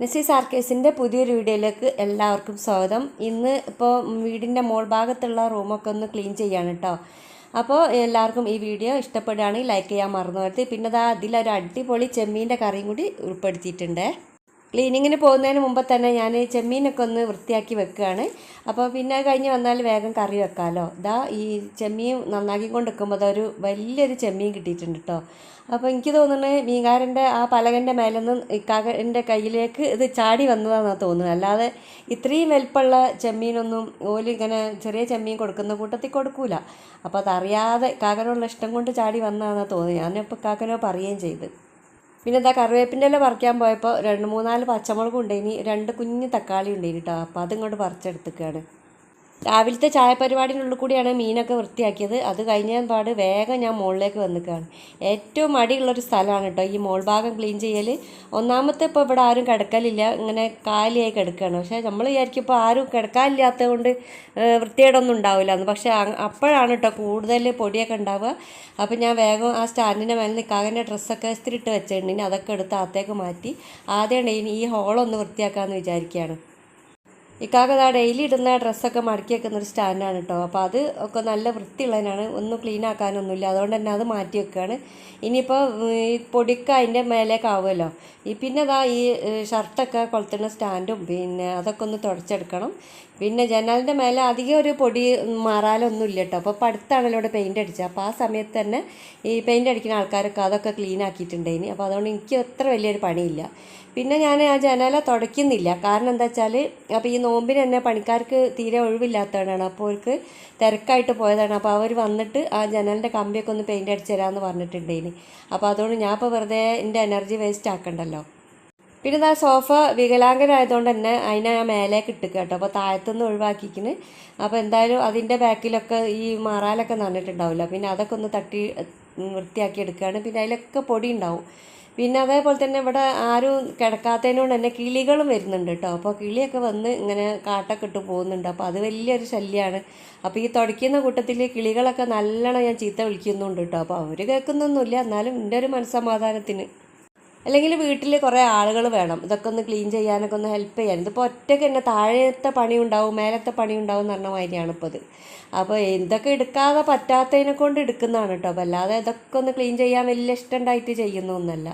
നസീസ് സാർക്കേസിന്റെ പുതിയൊരു വീഡിയോയിലേക്ക് എല്ലാവർക്കും സ്വാഗതം. ഇന്ന് ഇപ്പോൾ വീടിന്റെ മോൾ ഭാഗത്തുള്ള റൂമൊക്കെ ഒന്ന് ക്ലീൻ ചെയ്യാണ് കേട്ടോ അപ്പോൾ എല്ലാവർക്കും ഈ വീഡിയോ ഇഷ്ടപ്പെടുകയാണെങ്കിൽ ലൈക്ക് ചെയ്യാൻ മറന്നു വരുത്തി പിന്നെ ദാ അതിലൊരു അടിപൊളി ചെമ്മീന്റെ കറിയും കൂടി ഉൾപ്പെടുത്തിയിട്ടുണ്ട്. ക്ലീനിങ്ങിന് പോകുന്നതിന് മുമ്പ് തന്നെ ഞാൻ ചെമ്മീനൊക്കെ ഒന്ന് വൃത്തിയാക്കി വെക്കുകയാണ്. അപ്പോൾ പിന്നെ കഴിഞ്ഞ് വന്നാൽ വേഗം കറി വെക്കാമല്ലോ ഇതാ ഈ ചെമ്മീൻ നന്നാക്കി കൊണ്ട് വെക്കുമ്പോൾ അതൊരു വലിയൊരു ചെമ്മീൻ കിട്ടിയിട്ടുണ്ട് കേട്ടോ. അപ്പോൾ എനിക്ക് തോന്നുന്നത് മീൻകാരന്റെ ആ പലകന്റെ മേലൊന്നും ഇക്കാകന്റെ കയ്യിലേക്ക് ഇത് ചാടി വന്നതാണെന്നാണ് തോന്നുന്നത്. അല്ലാതെ ഇത്രയും വലിപ്പമുള്ള ചെമ്മീനൊന്നും ഓൽ ഇങ്ങനെ ചെറിയ ചെമ്മീൻ കൊടുക്കുന്ന കൂട്ടത്തിൽ കൊടുക്കൂല. അപ്പോൾ അതറിയാതെ കാക്കനോടുള്ള ഇഷ്ടം കൊണ്ട് ചാടി വന്നതാണെന്നാണ് തോന്നുന്നത്. ഞാനിപ്പോൾ കാക്കനോ പറയുകയും ചെയ്ത്. പിന്നെ എന്താ കറിവേപ്പിന്റെ ഇല പറിക്കാൻ പോയപ്പോൾ രണ്ട് മൂന്നാൽ പച്ചമുളകും ഉണ്ടായിനി രണ്ട് കുഞ്ഞ് തക്കാളി ഉണ്ടായിനി കേട്ടോ അപ്പോൾ അതിങ്ങോട്ട് പറിച്ചെടുത്തേക്കാണ്. രാവിലത്തെ ചായ പരിപാടിനുള്ളിൽ കൂടിയാണ് മീനൊക്കെ വൃത്തിയാക്കിയത്. അത് കഴിഞ്ഞ പാട് വേഗം ഞാൻ മുകളിലേക്ക് വന്നിക്കുകയാണ് ഏറ്റവും മടിയുള്ളൊരു സ്ഥലമാണ് കേട്ടോ ഈ മോൾ ഭാഗം ക്ലീൻ ചെയ്യൽ ഒന്നാമത്തെ ഇപ്പോൾ ഇവിടെ ആരും കിടക്കലില്ല. ഇങ്ങനെ കാലിയായി കിടക്കുകയാണ് പക്ഷേ നമ്മൾ വിചാരിക്കും ഇപ്പോൾ ആരും കിടക്കാനില്ലാത്തത് കൊണ്ട് വൃത്തികേടൊന്നും ഉണ്ടാവില്ല എന്ന് പക്ഷേ അപ്പോഴാണ് കേട്ടോ കൂടുതൽ പൊടിയൊക്കെ ഉണ്ടാവുക. അപ്പോൾ ഞാൻ വേഗം ആ സ്റ്റാൻഡിന്റെ മേലെ നിൽക്കാകന്റെ ഡ്രസ്സൊക്കെ ഇസ്തിരിട്ട് വെച്ചിട്ടുണ്ടെങ്കിൽ അതൊക്കെ എടുത്ത് അകത്തേക്ക് മാറ്റി. ഇനി ഈ ഹോളൊന്ന് വൃത്തിയാക്കാമെന്ന് വിചാരിക്കുകയാണ്. ഇക്കാക്ക ദാ ഡെയിലി ഇടുന്ന ഡ്രസ്സൊക്കെ മടക്കി വെക്കുന്ന ഒരു സ്റ്റാൻഡാണ് കേട്ടോ അപ്പോൾ അത് ഒക്കെ നല്ല വൃത്തിയുള്ളതിനാണ്. ഒന്നും ക്ലീൻ ആക്കാനൊന്നുമില്ല. അതുകൊണ്ട് തന്നെ അത് മാറ്റി വെക്കുകയാണ് ഇനിയിപ്പോൾ ഈ പൊടിക്ക അതിന്റെ മേലേക്കാവുമല്ലോ ഈ പിന്നെ അതാ ഈ ഷർട്ടൊക്കെ കൊളുത്തുന്ന സ്റ്റാൻഡും പിന്നെ അതൊക്കെ ഒന്ന് തുടച്ചെടുക്കണം. പിന്നെ ജനലിന്റെ മേലെ അധികം ഒരു പൊടി മാറാലൊന്നും ഇല്ല കേട്ടോ അപ്പോൾ ഇപ്പോൾ അടുത്താണല്ലോ ഇവിടെ പെയിന്റ് അടിച്ചത് അപ്പോൾ ആ സമയത്ത് തന്നെ ഈ പെയിന്റ് അടിക്കുന്ന ആൾക്കാരൊക്കെ അതൊക്കെ ക്ലീൻ ആക്കിയിട്ടുണ്ടായിനി അപ്പോൾ അതുകൊണ്ട് എനിക്ക് അത്ര വലിയൊരു പണിയില്ല. പിന്നെ ഞാൻ ആ ജനാല തുടയ്ക്കുന്നില്ല. കാരണം എന്താ വെച്ചാൽ അപ്പോൾ ഈ നോമ്പിന് തന്നെ പണിക്കാർക്ക് തീരെ ഒഴിവില്ലാത്തതാണ് അപ്പോൾ അവർക്ക് തിരക്കായിട്ട് പോയതാണ്. അപ്പോൾ അവർ വന്നിട്ട് ആ ജനലിന്റെ കമ്പിയൊക്കെ ഒന്ന് പെയിന്റ് അടിച്ച് തരാമെന്ന് പറഞ്ഞിട്ടുണ്ടേനി. അപ്പോൾ അതുകൊണ്ട് ഞാൻ ഇപ്പോൾ വെറുതെ എന്റെ എനർജി വേസ്റ്റ് ആക്കണ്ടല്ലോ. പിന്നെ ആ സോഫ വികലാംഗരായതുകൊണ്ട് തന്നെ അതിനെ ആ മേലേക്ക് ഇട്ടുക കേട്ടോ. അപ്പോൾ താഴത്തുനിന്ന് ഒഴിവാക്കിക്കിന് അപ്പോൾ എന്തായാലും അതിന്റെ ബാക്കിലൊക്കെ ഈ മാറാലൊക്കെ നന്നിട്ടുണ്ടാവില്ല പിന്നെ അതൊക്കെ ഒന്ന് തട്ടി വൃത്തിയാക്കി എടുക്കുകയാണ് പിന്നെ അതിലൊക്കെ പൊടി ഉണ്ടാവും. പിന്നെ അതേപോലെ തന്നെ ഇവിടെ ആരും കിടക്കാത്തതിനോട് തന്നെ കിളികളും വരുന്നുണ്ട് കേട്ടോ അപ്പോൾ കിളിയൊക്കെ വന്ന് ഇങ്ങനെ കാട്ടൊക്കെ ഇട്ട് പോകുന്നുണ്ട്. അപ്പോൾ അത് വലിയൊരു ശല്യമാണ് അപ്പോൾ ഈ തുടയ്ക്കുന്ന കൂട്ടത്തിൽ കിളികളൊക്കെ നല്ലോണം ഞാൻ ചീത്ത വിളിക്കുന്നുണ്ട് കേട്ടോ അപ്പോൾ അവർ കേൾക്കുന്നൊന്നുമില്ല എന്നാലും എന്റെ ഒരു മനസ്സമാധാനത്തിന്. അല്ലെങ്കിൽ വീട്ടിൽ കുറേ ആളുകൾ വേണം. ഇതൊക്കെ ഒന്ന് ക്ലീൻ ചെയ്യാനൊക്കെ ഒന്ന് ഹെൽപ്പ് ചെയ്യാൻ. ഇതിപ്പോൾ ഒറ്റയ്ക്ക് തന്നെ താഴത്തെ പണി ഉണ്ടാവും മേലത്തെ പണി ഉണ്ടാവും എന്ന് പറഞ്ഞ മാതിരിയാണ് ഇപ്പോൾ ഇത്. അപ്പോൾ എന്തൊക്കെ എടുക്കാതെ പറ്റാത്തതിനെ കൊണ്ട് എടുക്കുന്നതാണ് കേട്ടോ അപ്പോൾ അല്ലാതെ ഇതൊക്കെ ഒന്ന് ക്ലീൻ ചെയ്യാൻ വലിയ ഇഷ്ടമുണ്ടായിട്ട് ചെയ്യുന്നൊന്നുമല്ല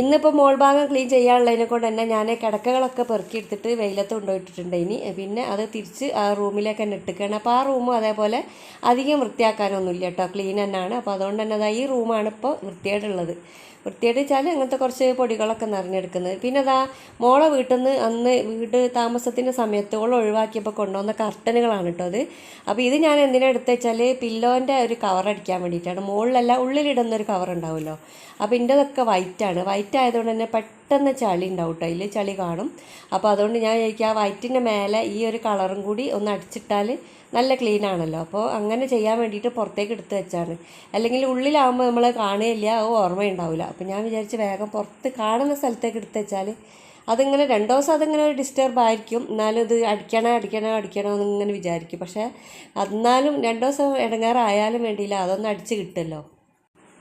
ഇന്നിപ്പോൾ മോൾ ഭാഗം ക്ലീൻ ചെയ്യാനുള്ളതിനെ കൊണ്ട് തന്നെ ഞാൻ കിടക്കകളൊക്കെ പെറുക്കിയെടുത്തിട്ട് വെയിലത്ത് കൊണ്ടുപോയിട്ടിട്ടുണ്ട് ഇനി. പിന്നെ അത് തിരിച്ച് ആ റൂമിലേക്ക് തന്നെ ഇട്ടിക്കുകയാണ് അപ്പോൾ ആ റൂമും അതേപോലെ അധികം വൃത്തിയാക്കാനൊന്നുമില്ല കേട്ടോ. ക്ലീൻ തന്നെയാണ്. അപ്പോൾ അതുകൊണ്ട് തന്നെ അതാ ഈ റൂമാണ് ഇപ്പോൾ വൃത്തിയായിട്ടുള്ളത് വൃത്തിയായിട്ട് വെച്ചാൽ അങ്ങനത്തെ കുറച്ച് പൊടികളൊക്കെ നിറഞ്ഞെടുക്കുന്നത്. പിന്നെ അതാ മോളെ വീട്ടിൽ നിന്ന് അന്ന് വീട് താമസത്തിന്റെ സമയത്ത് ഒഴിവാക്കിയപ്പോൾ കൊണ്ടുവന്ന കർട്ടനുകളാണ് കേട്ടോ അത്. അപ്പോൾ ഇത് ഞാൻ എന്തിനാ എടുത്തു വെച്ചാൽ പില്ലോന്റെ ഒരു കവർ അടിക്കാൻ വേണ്ടിയിട്ടാണ്. മുകളിലല്ല ഉള്ളിലിടുന്ന ഒരു കവർ ഉണ്ടാവുമല്ലോ അപ്പോൾ ഇന്റെതൊക്കെ വൈറ്റാണ് വൈറ്റ് ആയതുകൊണ്ട് തന്നെ പെട്ടെന്ന് ചളി ഉണ്ടാവും കേട്ടോ അതിൽ ചളി കാണും. അപ്പോൾ അതുകൊണ്ട് ഞാൻ ചോദിക്കുക ആ വൈറ്റിന്റെ മേലെ ഈ ഒരു കളറും കൂടി ഒന്ന് അടിച്ചിട്ടാൽ നല്ല ക്ലീൻ ആണല്ലോ. അപ്പോൾ അങ്ങനെ ചെയ്യാൻ വേണ്ടിയിട്ട് പുറത്തേക്ക് എടുത്ത് വെച്ചാണ്. അല്ലെങ്കിൽ ഉള്ളിലാവുമ്പോൾ നമ്മൾ കാണുകയില്ല അത് ഓർമ്മയുണ്ടാവില്ല അപ്പോൾ ഞാൻ വിചാരിച്ച് വേഗം പുറത്ത് കാണുന്ന സ്ഥലത്തേക്ക് എടുത്ത് വെച്ചാൽ അതിങ്ങനെ രണ്ട് ദിവസം അതിങ്ങനെ ഒരു ഡിസ്റ്റർബ് ആയിരിക്കും. എന്നാലും ഇത് അടിക്കണോ അടിക്കണോ അടിക്കണോ എന്നിങ്ങനെ വിചാരിക്കും. പക്ഷേ എന്നാലും രണ്ട് ദിവസം ഇടങ്ങാറായാലും വേണ്ടിയില്ല അതൊന്ന് അടിച്ച് കിട്ടുമല്ലോ.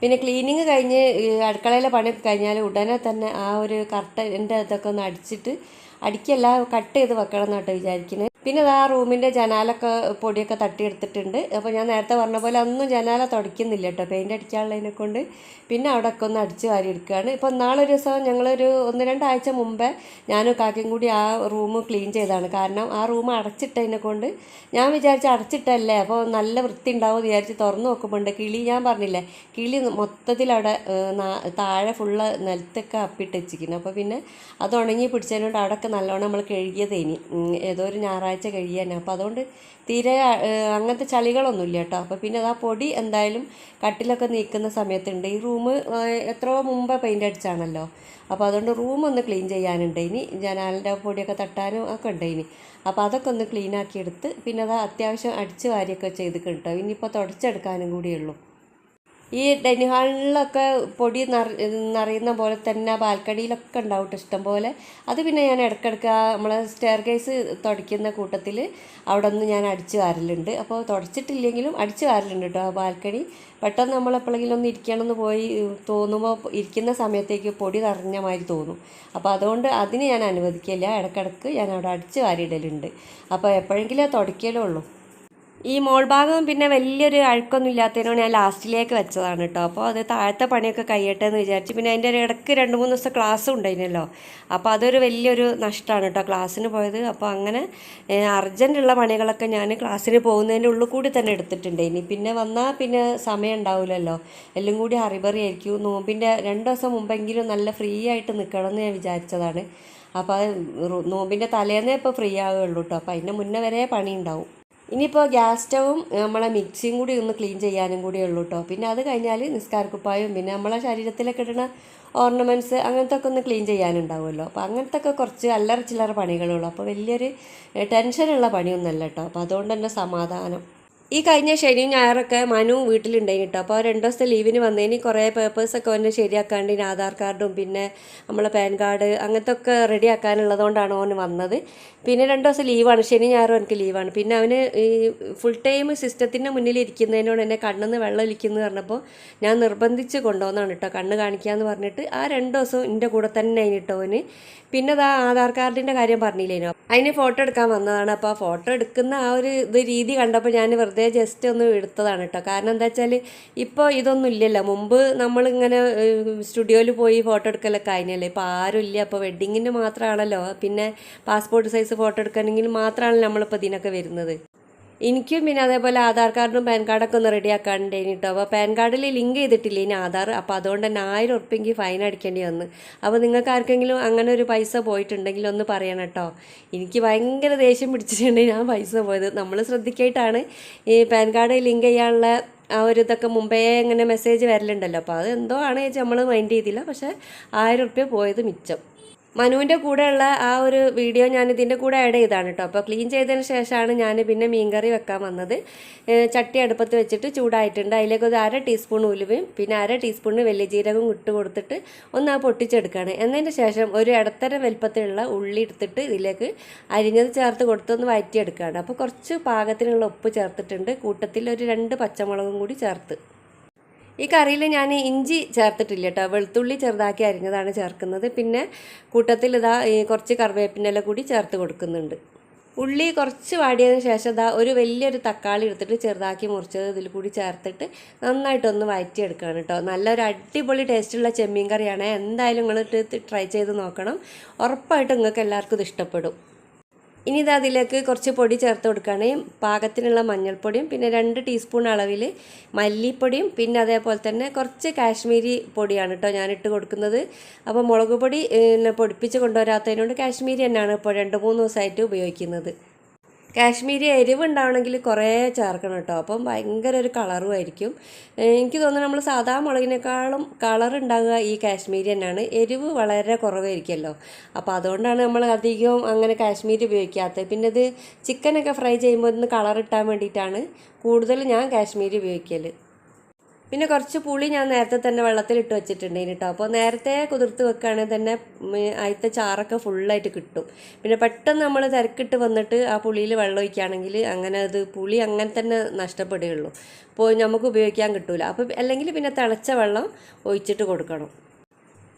പിന്നെ ക്ലീനിങ് കഴിഞ്ഞ് അടുക്കളയിലെ പണിയൊക്കെ കഴിഞ്ഞാൽ ഉടനെ തന്നെ ആ ഒരു കർട്ടന്റെ അതൊക്കെ ഒന്ന് അടിച്ചിട്ട് അടിക്കല്ല കട്ട് ചെയ്ത് വെക്കണം എന്നാട്ടോ വിചാരിക്കുന്നത് പിന്നെ ആ റൂമിന്റെ ജനാലൊക്കെ പൊടിയൊക്കെ തട്ടിയെടുത്തിട്ടുണ്ട്. അപ്പോൾ ഞാൻ നേരത്തെ പറഞ്ഞ പോലെ ഒന്നും ജനാല തുടയ്ക്കുന്നില്ല കേട്ടോ. പെയിന്റ് അടിക്കാനുള്ളതിനെ കൊണ്ട് പിന്നെ അവിടെ ഒക്കെ ഒന്ന് അടിച്ച് വാരി എടുക്കുകയാണ്. ഇപ്പോൾ നാളൊരു ദിവസം ഞങ്ങളൊരു ഒന്ന് രണ്ടാഴ്ച മുമ്പേ ഞാനും കാക്കയും കൂടി ആ റൂം ക്ലീൻ ചെയ്തതാണ്. കാരണം ആ റൂം അടച്ചിട്ടതിനെ കൊണ്ട് ഞാൻ വിചാരിച്ച് അടച്ചിട്ടല്ലേ അപ്പോൾ നല്ല വൃത്തി ഉണ്ടാവും വിചാരിച്ച് തുറന്നു നോക്കുമ്പോണ്ട് കിളി ഞാൻ പറഞ്ഞില്ലേ കിളി മൊത്തത്തിൽ അവിടെ താഴെ ഫുള്ള് നിലത്തൊക്കെ അപ്പിട്ട് വെച്ചിരിക്കുന്നു. അപ്പോൾ പിന്നെ അത് ഉണങ്ങി പിടിച്ചതിനോട് അവിടെയൊക്കെ നല്ലോണം നമ്മൾ കഴുകിയതേനി. ഏതോ ഒരു ഞായറാഴ്ച കഴിയാൻ അപ്പോൾ അതുകൊണ്ട് തീരെ അങ്ങനത്തെ ചളികളൊന്നുമില്ല കേട്ടോ. അപ്പോൾ പിന്നെ ആ പൊടി എന്തായാലും കട്ടിലൊക്കെ നീക്കുന്ന സമയത്തുണ്ട്. ഈ റൂം എത്രയോ മുമ്പേ പെയിന്റ് അടിച്ചാണല്ലോ. അപ്പോൾ അതുകൊണ്ട് റൂം ഒന്ന് ക്ലീൻ ചെയ്യാനുണ്ട്. ഇനി ജനാലിന്റെ പൊടിയൊക്കെ തട്ടാനും ഒക്കെ ഉണ്ട് ഇനി. അപ്പോൾ അതൊക്കെ ഒന്ന് ക്ലീൻ ആക്കി എടുത്ത് പിന്നെ അത് അത്യാവശ്യം അടിച്ച് വാരിയൊക്കെ ചെയ്ത് കേട്ടോ. ഇനിയിപ്പോൾ തുടച്ചെടുക്കാനും കൂടിയേ ഉള്ളൂ. ഈ ഡൈനിങ് ഹാളിലൊക്കെ പൊടി നിറ നിറയുന്ന പോലെ തന്നെ ബാൽക്കണിയിലൊക്കെ ഉണ്ടാവും ഇഷ്ടം പോലെ. അത് പിന്നെ ഞാൻ ഇടയ്ക്കിടയ്ക്ക് ആ നമ്മളെ സ്റ്റെയർ കേസ് തുടയ്ക്കുന്ന കൂട്ടത്തിൽ അവിടെ നിന്ന് ഞാൻ അടിച്ച് വാരലുണ്ട്. അപ്പോൾ തുടച്ചിട്ടില്ലെങ്കിലും അടിച്ച് വാരലുണ്ട് കേട്ടോ ആ ബാൽക്കണി. പെട്ടെന്ന് നമ്മൾ എപ്പോഴെങ്കിലും ഒന്ന് ഇരിക്കണമെന്ന് പോയി തോന്നുമ്പോൾ ഇരിക്കുന്ന സമയത്തേക്ക് പൊടി നിറഞ്ഞ മാതിരി തോന്നും. അപ്പോൾ അതുകൊണ്ട് അതിന് ഞാൻ അനുവദിക്കില്ല. ഇടയ്ക്കിടയ്ക്ക് ഞാൻ അവിടെ അടിച്ച് വാരിയിടലുണ്ട്. അപ്പോൾ എപ്പോഴെങ്കിലും തുടയ്ക്കലേ ഉള്ളൂ. ഈ മോൾ ഭാഗം പിന്നെ വലിയൊരു അഴുക്കൊന്നും ഇല്ലാത്തതിനോട് ഞാൻ ലാസ്റ്റിലേക്ക് വെച്ചതാണ് കേട്ടോ അപ്പോൾ അത് താഴത്തെ പണിയൊക്കെ കഴിയട്ടെ എന്ന് വിചാരിച്ചു പിന്നെ അതിന്റെ ഇടയ്ക്ക് രണ്ട് മൂന്ന് ദിവസം ക്ലാസ് ഉണ്ടായിരുന്നല്ലോ. അപ്പോൾ അതൊരു വലിയൊരു നഷ്ടമാണ് കേട്ടോ ക്ലാസ്സിന് പോയത്. അപ്പോൾ അങ്ങനെ അർജന്റുള്ള പണികളൊക്കെ ഞാൻ ക്ലാസ്സിന് പോകുന്നതിന്റെ ഉള്ളിൽ കൂടി തന്നെ എടുത്തിട്ടുണ്ട്. ഇനി പിന്നെ വന്നാൽ പിന്നെ സമയം ഉണ്ടാവില്ലല്ലോ എല്ലാം കൂടി ഹറിബറി ആയിരിക്കും നോമ്പിന്റെ രണ്ട് ദിവസം മുമ്പെങ്കിലും നല്ല ഫ്രീ ആയിട്ട് നിൽക്കണം എന്ന് ഞാൻ വിചാരിച്ചതാണ്. അപ്പോൾ അത് നോമ്പിന്റെ തലേന്നേ ഇപ്പോൾ ഫ്രീ ആവുകയുള്ളൂ കേട്ടോ അപ്പോൾ അതിന്റെ മുന്നേ വരെ പണി ഉണ്ടാവും. ഇനിയിപ്പോൾ ഗ്യാസ് സ്റ്റവും നമ്മളെ മിക്സിയും കൂടി ഒന്ന് ക്ലീൻ ചെയ്യാനും കൂടി ഉള്ളൂ കേട്ടോ പിന്നെ അത് കഴിഞ്ഞാൽ നിസ്കാരക്കുപ്പായും പിന്നെ നമ്മളെ ശരീരത്തിലൊക്കെ ഇടുന്ന ഓർണമെന്റ്സ് അങ്ങനത്തെ ഒക്കെ ഒന്ന് ക്ലീൻ ചെയ്യാനുണ്ടാവുമല്ലോ. അപ്പോൾ അങ്ങനത്തെ ഒക്കെ കുറച്ച് അല്ലറ ചില്ലറ പണികളുള്ളൂ അപ്പോൾ വലിയൊരു ടെൻഷനുള്ള പണിയൊന്നുമല്ല കേട്ടോ അപ്പോൾ അതുകൊണ്ട് തന്നെ സമാധാനം. ഈ കഴിഞ്ഞ ശനിയും ഞായറൊക്കെ മനു വീട്ടിലുണ്ടായി കേട്ടോ അപ്പോൾ രണ്ട് ദിവസത്തെ ലീവിന് വന്നതിന് കുറേ പേപ്പേഴ്സൊക്കെ ഒന്ന് ശരിയാക്കാണ്ട് ഇനി ആധാർ കാർഡും പിന്നെ നമ്മളെ പാൻ കാർഡ് അങ്ങനത്തെ ഒക്കെ റെഡി ആക്കാനുള്ളതുകൊണ്ടാണ് ഓന് വന്നത്. പിന്നെ രണ്ട് ദിവസം ലീവാണ്. ശനി ഞായറും എനിക്ക് ലീവാണ്. പിന്നെ അവന് ഈ ഫുൾ ടൈം സിസ്റ്റത്തിന്റെ മുന്നിൽ ഇരിക്കുന്നതിനോട് എന്നെ കണ്ണെന്ന് വെള്ളം ഒലിക്കുന്നു പറഞ്ഞപ്പോൾ ഞാൻ നിർബന്ധിച്ച് കൊണ്ടുവന്നാണ് കേട്ടോ കണ്ണ് കാണിക്കാമെന്ന് പറഞ്ഞിട്ട് ആ രണ്ട് ദിവസം എന്റെ കൂടെ തന്നെ അതിനിട്ടോ അവന് പിന്നെ അതാ ആധാർ കാർഡിന്റെ കാര്യം പറഞ്ഞില്ലേനോ? അതിന് ഫോട്ടോ എടുക്കാൻ വന്നതാണ്. അപ്പോൾ ആ ഫോട്ടോ എടുക്കുന്ന ആ ഒരു ഇത് രീതി കണ്ടപ്പോൾ ഞാൻ വെറുതെ ജസ്റ്റ് ഒന്ന് എടുത്തതാണ് കേട്ടോ കാരണം എന്താ വെച്ചാൽ ഇപ്പോൾ ഇതൊന്നും ഇല്ലല്ലോ. മുമ്പ് നമ്മളിങ്ങനെ സ്റ്റുഡിയോയിൽ പോയി ഫോട്ടോ എടുക്കലൊക്കെ അതിനല്ലേ ഇപ്പോൾ ആരും ഇല്ല. അപ്പോൾ വെഡ്ഡിങ്ങിന് മാത്രമാണല്ലോ പിന്നെ പാസ്പോർട്ട് സൈസ് ഫോട്ടോ എടുക്കണമെങ്കിൽ മാത്രമാണല്ലോ നമ്മളിപ്പോൾ ഇതിനൊക്കെ വരുന്നത്. എനിക്കും പിന്നെ അതേപോലെ ആധാർ കാർഡും പാൻ കാർഡൊക്കെ ഒന്ന് റെഡി ആക്കാനുണ്ടേനി കേട്ടോ അപ്പോൾ പാൻ കാർഡിൽ ലിങ്ക് ചെയ്തിട്ടില്ല ഇനി ആധാർ? അപ്പോൾ അതുകൊണ്ട് തന്നെ ആയിരം ഉറുപ്പ്യെങ്കിൽ ഫൈൻ അടിക്കേണ്ടി വന്ന്. അപ്പോൾ നിങ്ങൾക്ക് ആർക്കെങ്കിലും അങ്ങനെ ഒരു പൈസ പോയിട്ടുണ്ടെങ്കിൽ ഒന്ന് പറയണം കേട്ടോ എനിക്ക് ഭയങ്കര ദേഷ്യം പിടിച്ചിട്ടുണ്ടെങ്കിൽ ഞാൻ പൈസ പോയത്. നമ്മൾ ശ്രദ്ധിക്കായിട്ടാണ് ഈ പാൻ കാർഡ് ലിങ്ക് ചെയ്യാനുള്ള ആ ഒരു ഇതൊക്കെ മുമ്പേ ഇങ്ങനെ മെസ്സേജ് വരലുണ്ടല്ലോ. അപ്പോൾ അത് എന്തോ ആണ് നമ്മൾ മൈൻഡ് ചെയ്തില്ല. പക്ഷേ ആയിരം ഉറുപ്പ്യ പോയത് മിച്ചം. മനുവിന്റെ കൂടെയുള്ള ആ ഒരു വീഡിയോ ഞാൻ ഇതിന്റെ കൂടെ ആഡ് ചെയ്താണ് കേട്ടോ അപ്പോൾ ക്ലീൻ ചെയ്തതിന് ശേഷമാണ് ഞാൻ പിന്നെ മീൻകറി വെക്കാൻ വന്നത്. ചട്ടി അടുപ്പത്ത് വെച്ചിട്ട് ചൂടായിട്ടുണ്ട്. അതിലേക്ക് ഒരു അര ടീസ്പൂൺ ഉലുവയും പിന്നെ അര ടീസ്പൂൺ വലിയ ജീരകവും ഇട്ട് കൊടുത്തിട്ട് ഒന്ന് ആ പൊട്ടിച്ചെടുക്കുകയാണ് എന്നതിന് ശേഷം ഒരു ഇടത്തരം വലുപ്പത്തിലുള്ള ഉള്ളി എടുത്തിട്ട് ഇതിലേക്ക് അരിഞ്ഞത് ചേർത്ത് കൊടുത്തൊന്ന് വഴറ്റിയെടുക്കുകയാണ് അപ്പോൾ കുറച്ച് പാകത്തിനുള്ള ഉപ്പ് ചേർത്തിട്ടുണ്ട്. കൂട്ടത്തിൽ ഒരു രണ്ട് പച്ചമുളകും കൂടി ചേർത്ത്. ഈ കറിയിൽ ഞാൻ ഇഞ്ചി ചേർത്തിട്ടില്ല കേട്ടോ. വെളുത്തുള്ളി ചെറുതാക്കി അരിഞ്ഞതാണ് ചേർക്കുന്നത്. പിന്നെ കൂട്ടത്തിൽ ഇതാ കുറച്ച് കറിവേപ്പിന്റെ കൂടി ചേർത്ത് കൊടുക്കുന്നുണ്ട്. ഉള്ളി കുറച്ച് വാടിയതിന് ശേഷം ഇതാ ഒരു വലിയൊരു തക്കാളി എടുത്തിട്ട് ചെറുതാക്കി മുറിച്ചത് ഇതിൽ കൂടി ചേർത്തിട്ട് നന്നായിട്ടൊന്ന് വഴറ്റിയെടുക്കുകയാണ് കേട്ടോ. നല്ലൊരു അടിപൊളി ടേസ്റ്റുള്ള ചെമ്മീൻ കറിയാണ്. എന്തായാലും നിങ്ങൾ ട്രൈ ചെയ്ത് നോക്കണം. ഉറപ്പായിട്ടും നിങ്ങൾക്ക് എല്ലാവർക്കും ഇത് ഇഷ്ടപ്പെടും. ഇനി ഇത് അതിലേക്ക് കുറച്ച് പൊടി ചേർത്ത് കൊടുക്കുകയാണ് പാകത്തിനുള്ള മഞ്ഞൾപ്പൊടിയും പിന്നെ രണ്ട് ടീസ്പൂൺ അളവിൽ മല്ലിപ്പൊടിയും പിന്നെ അതേപോലെ തന്നെ കുറച്ച് കാശ്മീരി പൊടിയാണ് കേട്ടോ ഞാനിട്ട് കൊടുക്കുന്നത്. അപ്പോൾ മുളക് പൊടി പിന്നെ പൊടിപ്പിച്ച് കൊണ്ടുവരാത്തതിനോട് കാശ്മീരി തന്നെയാണ് ഇപ്പോൾ രണ്ട് മൂന്ന് ദിവസമായിട്ട് ഉപയോഗിക്കുന്നത്. കാശ്മീരി എരിവ് ഉണ്ടാവണമെങ്കിൽ കുറേ ചേർക്കണം കേട്ടോ. അപ്പം ഭയങ്കര ഒരു കളറും ആയിരിക്കും. എനിക്ക് തോന്നുന്നു നമ്മൾ സാധാ മുളകിനേക്കാളും കളർ ഉണ്ടാകുക ഈ കാശ്മീരി തന്നെയാണ്. എരിവ് വളരെ കുറവായിരിക്കുമല്ലോ. അപ്പോൾ അതുകൊണ്ടാണ് നമ്മൾ അധികം അങ്ങനെ കാശ്മീരി ഉപയോഗിക്കാത്തത്. പിന്നെ ഇത് ചിക്കനൊക്കെ ഫ്രൈ ചെയ്യുമ്പോൾ ഒന്ന് കളർ ഇട്ടാൻ വേണ്ടിയിട്ടാണ് കൂടുതൽ ഞാൻ കാശ്മീരി ഉപയോഗിക്കൽ പിന്നെ കുറച്ച് പുളി ഞാൻ നേരത്തെ തന്നെ വെള്ളത്തിലിട്ട് വെച്ചിട്ടുണ്ട് കേട്ടോ അപ്പോൾ നേരത്തെ കുതിർത്ത് വെക്കുകയാണെങ്കിൽ തന്നെ അതിലത്തെ ചാറൊക്കെ ഫുള്ളായിട്ട് കിട്ടും. പിന്നെ പെട്ടെന്ന് നമ്മൾ തിരക്കിട്ട് വന്നിട്ട് ആ പുളിയിൽ വെള്ളം ഒഴിക്കുകയാണെങ്കിൽ അങ്ങനെ അത് പുളി അങ്ങനെ തന്നെ നഷ്ടപ്പെടുകയുള്ളൂ. അപ്പോൾ നമുക്ക് ഉപയോഗിക്കാൻ കിട്ടില്ല അപ്പോൾ അല്ലെങ്കിൽ പിന്നെ തിളച്ച വെള്ളം ഒഴിച്ചിട്ട് കൊടുക്കണം.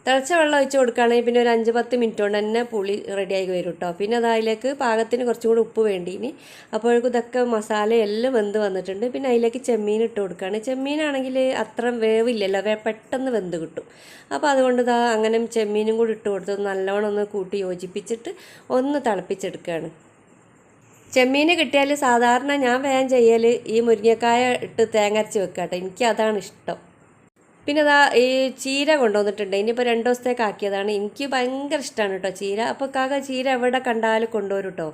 തിളച്ച വെള്ളം ഒഴിച്ച് കൊടുക്കുകയാണെങ്കിൽ പിന്നെ ഒരു അഞ്ച് പത്ത് മിനിറ്റ് കൊണ്ട് തന്നെ പുളി റെഡിയായി വരും കേട്ടോ പിന്നെ അത് അതിലേക്ക് പാകത്തിന് കുറച്ചും കൂടി ഉപ്പ് വേണ്ടി. ഇനി അപ്പോഴേക്കും ഇതൊക്കെ മസാല എല്ലാം വെന്ത് വന്നിട്ടുണ്ട്. പിന്നെ അതിലേക്ക് ചെമ്മീൻ ഇട്ട് കൊടുക്കുകയാണ്. ചെമ്മീനാണെങ്കിൽ അത്ര വേവില്ലല്ലോ. പെട്ടെന്ന് വെന്ത് കിട്ടും. അപ്പോൾ അതുകൊണ്ട് ഇതാ അങ്ങനെ ചെമ്മീനും കൂടി ഇട്ട് കൊടുത്ത് നല്ലോണം ഒന്ന് കൂട്ടി യോജിപ്പിച്ചിട്ട് ഒന്ന് തിളപ്പിച്ചെടുക്കുകയാണ്. ചെമ്മീൻ കിട്ടിയാൽ സാധാരണ ഞാൻ വേഗം ചെയ്യൽ ഈ മുരിങ്ങക്കായ ഇട്ട് തേങ്ങ അരച്ച് വെക്കാട്ടോ. കേട്ടോ എനിക്ക് അതാണ് ഇഷ്ടം. പിന്നെ അതാ ഈ ചീര കൊണ്ടുവന്നിട്ടുണ്ട്. ഇനിയിപ്പോൾ രണ്ട് ദിവസത്തേക്ക് ആക്കിയതാണ്. എനിക്ക് ഭയങ്കര ഇഷ്ടമാണ് കേട്ടോ ചീര. അപ്പോൾ കാക്ക ചീര എവിടെ കണ്ടാലും കൊണ്ടുവരും കേട്ടോ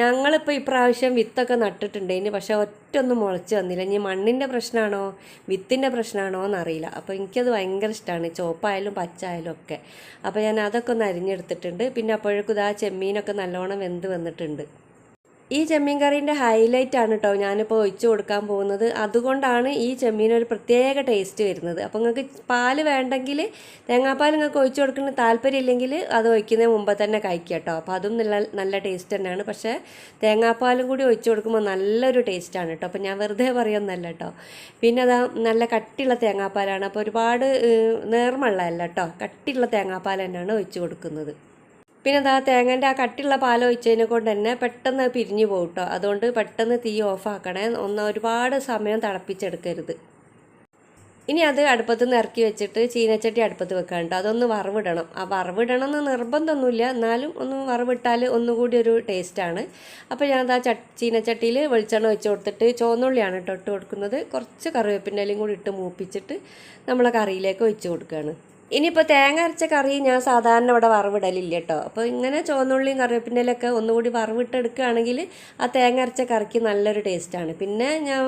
ഞങ്ങളിപ്പോൾ ഇപ്രാവശ്യം വിത്തൊക്കെ നട്ടിട്ടുണ്ട്. ഇനി പക്ഷേ ഒറ്റൊന്നും മുളച്ച് വന്നില്ല. ഇനി മണ്ണിന്റെ പ്രശ്നമാണോ വിത്തിന്റെ പ്രശ്നമാണോ എന്നറിയില്ല. അപ്പോൾ എനിക്കത് ഭയങ്കര ഇഷ്ടമാണ് ചുവപ്പായാലും പച്ചായാലും ഒക്കെ. അപ്പോൾ ഞാൻ അതൊക്കെ ഒന്ന് അരിഞ്ഞെടുത്തിട്ടുണ്ട്. പിന്നെ അപ്പോഴേക്കും ഇതാ ചെമ്മീനൊക്കെ നല്ലോണം വെന്ത് വന്നിട്ടുണ്ട്. ഈ ചെമ്മീൻ കറീന്റെ ഹൈലൈറ്റ് ആണ് കേട്ടോ ഞാനിപ്പോൾ ഒഴിച്ചു കൊടുക്കാൻ പോകുന്നത്. അതുകൊണ്ടാണ് ഈ ചെമ്മീൻ ഒരു പ്രത്യേക ടേസ്റ്റ് വരുന്നത്. അപ്പോൾ നിങ്ങൾക്ക് പാൽ വേണ്ടെങ്കിൽ തേങ്ങാപ്പാൽ നിങ്ങൾക്ക് ഒഴിച്ചു കൊടുക്കുന്ന താല്പര്യമില്ലെങ്കിൽ അത് ഒഴിക്കുന്നതിന് മുമ്പ് തന്നെ കഴിക്കുക കേട്ടോ അപ്പോൾ അതും നല്ല നല്ല ടേസ്റ്റ് തന്നെയാണ്. പക്ഷേ തേങ്ങാപ്പാലും കൂടി ഒഴിച്ചു കൊടുക്കുമ്പോൾ നല്ലൊരു ടേസ്റ്റാണ് കേട്ടോ അപ്പോൾ ഞാൻ വെറുതെ പറയുന്നല്ല കേട്ടോ പിന്നെ അതാ നല്ല കട്ടിയുള്ള തേങ്ങാപ്പാലാണ്. അപ്പോൾ ഒരുപാട് നേർമള്ളല്ല കേട്ടോ കട്ടിയുള്ള തേങ്ങാപ്പാൽ തന്നെയാണ് ഒഴിച്ചു കൊടുക്കുന്നത്. പിന്നെ അതാ തേങ്ങന്റെ ആ കട്ടിയുള്ള പാൽ ഒഴിച്ചതിനെ കൊണ്ട് തന്നെ പെട്ടെന്ന് പിരിഞ്ഞു പോകും കേട്ടോ അതുകൊണ്ട് പെട്ടെന്ന് തീ ഓഫാക്കണേ ഒന്ന് ഒരുപാട് സമയം തിളപ്പിച്ചെടുക്കരുത്. ഇനി അത് അടുപ്പത്ത് നിന്ന് ഇറക്കി വെച്ചിട്ട് ചീനച്ചട്ടി അടുപ്പത്ത് വെക്കാൻ കേട്ടോ അതൊന്ന് വറവിടണം. ആ വറവിടണം എന്ന് നിർബന്ധമൊന്നുമില്ല. എന്നാലും ഒന്ന് വറവിട്ടാൽ ഒന്നുകൂടി ഒരു ടേസ്റ്റാണ്. അപ്പോൾ ഞാനത് ആ ചട്ട് ചീനച്ചട്ടിയിൽ വെളിച്ചെണ്ണ വെച്ച് കൊടുത്തിട്ട് ചുവന്നുള്ളിയാണ് കേട്ടോ ഇട്ട് കൊടുക്കുന്നത്. കുറച്ച് കറിവേപ്പിന്റെ ഇലയും കൂടി ഇട്ട് മൂപ്പിച്ചിട്ട് നമ്മളെ കറിയിലേക്ക് ഒഴിച്ച് കൊടുക്കുകയാണ് ഇനിയിപ്പോൾ തേങ്ങ അരച്ച കറി ഞാൻ സാധാരണ ഇവിടെ വറവിടലില്ല കേട്ടോ. അപ്പോൾ ഇങ്ങനെ ചുവന്നുള്ളിയും കറിവേപ്പിന്റെലൊക്കെ ഒന്നുകൂടി വറവിട്ടെടുക്കുകയാണെങ്കിൽ ആ തേങ്ങ അരച്ച കറിക്ക് നല്ലൊരു ടേസ്റ്റാണ് പിന്നെ ഞാൻ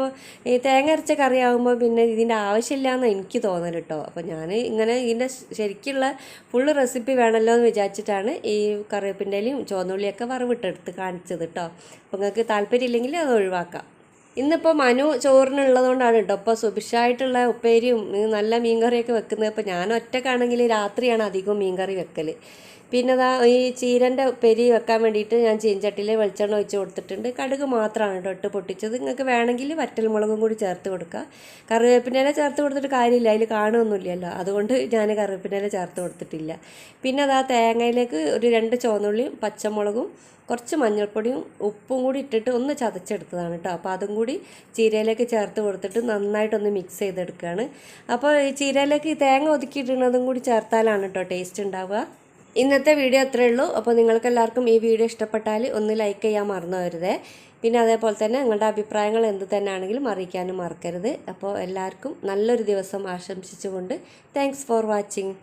ഈ തേങ്ങ അരച്ച കറി ആകുമ്പോൾ പിന്നെ ഇതിന്റെ ആവശ്യമില്ല എന്ന് എനിക്ക് തോന്നൽ കേട്ടോ. അപ്പോൾ ഞാൻ ഇങ്ങനെ ഇതിന്റെ ശരിക്കുള്ള ഫുള്ള് റെസിപ്പി വേണമല്ലോ എന്ന് വിചാരിച്ചിട്ടാണ് ഈ കറിവേപ്പിന്റെലയും ചുവന്നുള്ളിയൊക്കെ വറവിട്ടെടുത്ത് കാണിച്ചത് കേട്ടോ. അപ്പോൾ നിങ്ങൾക്ക് താല്പര്യമില്ലെങ്കിൽ അത് ഒഴിവാക്കാം. ഇന്നിപ്പോൾ മനു ചോറിനുള്ളതുകൊണ്ടാണ് കേട്ടോ അപ്പോൾ സുഭിക്ഷമായിട്ടുള്ള ഉപ്പേരിയും നല്ല മീൻകറിയൊക്കെ വെക്കുന്നത്. അപ്പോൾ ഞാൻ ഒറ്റക്കാണെങ്കിൽ രാത്രിയാണ് അധികവും മീൻകറി വെക്കൽ പിന്നെ അതാ ഈ ചീരന്റെ പെരി വെക്കാൻ വേണ്ടിയിട്ട് ഞാൻ ചീഞ്ചട്ടിയിൽ വെളിച്ചെണ്ണ ഒഴിച്ച് കൊടുത്തിട്ടുണ്ട്. കടുക് മാത്രമാണ് കേട്ടോ ഇട്ട് പൊട്ടിച്ചത്. നിങ്ങൾക്ക് വേണമെങ്കിൽ വറ്റൽമുളകും കൂടി ചേർത്ത് കൊടുക്കുക കറിവേപ്പിന്റെ ചേർത്ത് കൊടുത്തിട്ട് കാര്യമില്ല. അതിൽ കാണുമൊന്നുമില്ലല്ലോ അതുകൊണ്ട് ഞാൻ കറിവേപ്പിന്റെ ചേർത്ത് കൊടുത്തിട്ടില്ല. പിന്നെ അതാ തേങ്ങയിലേക്ക് ഒരു രണ്ട് ചുവന്നുള്ളിയും പച്ചമുളകും കുറച്ച് മഞ്ഞൾപ്പൊടിയും ഉപ്പും കൂടി ഇട്ടിട്ട് ഒന്ന് ചതച്ചെടുത്തതാണ് കേട്ടോ. അപ്പോൾ അതും കൂടി ചീരയിലേക്ക് ചേർത്ത് കൊടുത്തിട്ട് നന്നായിട്ടൊന്ന് മിക്സ് ചെയ്തെടുക്കുകയാണ്. അപ്പോൾ ഈ ചീരയിലേക്ക് ഈ തേങ്ങ ഒതുക്കിയിടുന്നതും കൂടി ചേർത്താലാണ് കേട്ടോ ടേസ്റ്റ് ഉണ്ടാവുക. ഇന്നത്തെ വീഡിയോ അത്രേ ഉള്ളൂ. അപ്പോൾ നിങ്ങൾക്ക് എല്ലാവർക്കും ഈ വീഡിയോ ഇഷ്ടപ്പെട്ടാൽ ഒന്ന് ലൈക്ക് ചെയ്യാൻ മറന്നു വരുതേ പിന്നെ അതേപോലെ തന്നെ നിങ്ങളുടെ അഭിപ്രായങ്ങൾ എന്ത് തന്നെയാണെങ്കിലും അറിയിക്കാനും മറക്കരുത്. അപ്പോൾ എല്ലാവർക്കും നല്ലൊരു ദിവസം ആശംസിച്ചുകൊണ്ട് താങ്ക്സ് ഫോർ വാച്ചിങ്